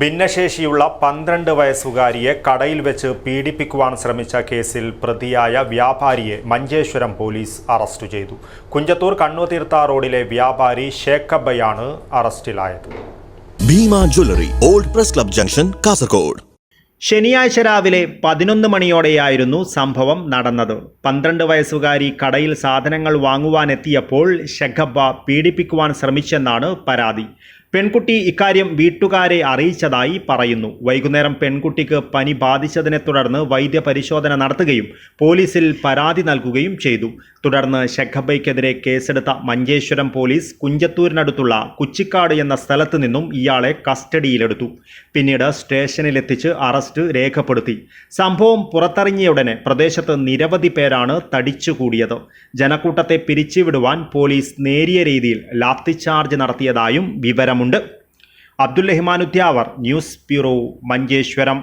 ഭിന്നശേഷിയുള്ള പന്ത്രണ്ട് വയസ്സുകാരിയെ കടയിൽ വെച്ച് പീഡിപ്പിക്കുവാൻ ശ്രമിച്ച കേസിൽ പ്രതിയായ വ്യാപാരിയെ മഞ്ചേശ്വരം പോലീസ് അറസ്റ്റ് ചെയ്തു. കുഞ്ചത്തൂർ കണ്ണുതീർത്ത റോഡിലെ വ്യാപാരി ഷേഖബയാണ് അറസ്റ്റിലായത്. Bhima jewellery old press club junction Kasaragod. ശനിയാഴ്ച രാവിലെ പതിനൊന്ന് മണിയോടെയായിരുന്നു സംഭവം നടന്നത്. പന്ത്രണ്ട് വയസ്സുകാരി കടയിൽ സാധനങ്ങൾ വാങ്ങുവാനെത്തിയപ്പോൾ ഷെഖബ പീഡിപ്പിക്കുവാൻ ശ്രമിച്ചെന്നാണ് പരാതി. പെൺകുട്ടി ഇക്കാര്യം വീട്ടുകാരെ അറിയിച്ചതായി പറയുന്നു. വൈകുന്നേരം പെൺകുട്ടിക്ക് പനി ബാധിച്ചതിനെ തുടർന്ന് വൈദ്യപരിശോധന നടത്തുകയും പോലീസിൽ പരാതി നൽകുകയും ചെയ്തു. തുടർന്ന് ഷെഖബയ്ക്കെതിരെ കേസെടുത്ത മഞ്ചേശ്വരം പോലീസ് കുഞ്ചത്തൂരിനടുത്തുള്ള കുച്ചിക്കാട് എന്ന സ്ഥലത്ത് നിന്നും ഇയാളെ കസ്റ്റഡിയിലെടുത്തു. പിന്നീട് സ്റ്റേഷനിലെത്തിച്ച് അറസ്റ്റ് രേഖപ്പെടുത്തി. സംഭവം പുറത്തിറങ്ങിയുടനെ പ്രദേശത്ത് നിരവധി പേരാണ് തടിച്ചുകൂടിയത്. ജനക്കൂട്ടത്തെ പിരിച്ചുവിടുവാൻ പോലീസ് നേരിയ രീതിയിൽ ലാത്തിച്ചാർജ് നടത്തിയതായും വിവരമുണ്ട് അബ്ദുൽ റഹ്മാനുദ്യാവർ ന്യൂസ് ബ്യൂറോ മഞ്ചേശ്വരം.